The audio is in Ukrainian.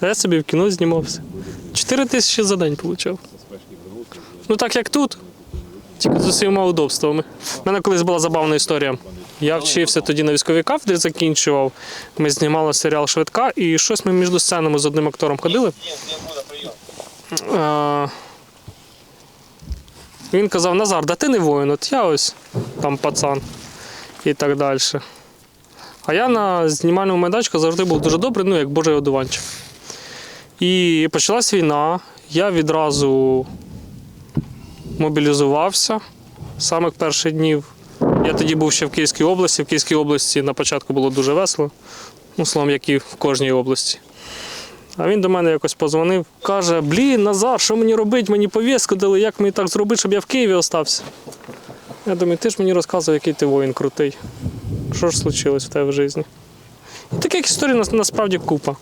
А я собі в кіно знімався. 4 тисячі за день отримав. Ну так як тут, тільки з усіма удобствами. У мене колись була забавна історія. Я вчився тоді на військовій кафедрі, закінчував. Ми знімали серіал Швидка, і щось ми між сценами з одним актором ходили. Е, Він казав: Назар, да ти не воїн, от я ось там пацан і так далі. А я на знімальному майданчику завжди був дуже добрий, ну як божий одуванчик. І почалась війна. Я відразу мобілізувався самих перших днів. Я тоді був ще в Київській області. В Київській області на початку було дуже весело, ну, словом, як і в кожній області. А він до мене якось позвонив, каже: Блін, Назар, що мені робити? Мені повістку дали, як мені так зробити, щоб я в Києві остався. Я думаю, ти ж мені розказував, який ти воїн крутий. Що ж случилось в тебе в житті? І таких історій нас- насправді купа.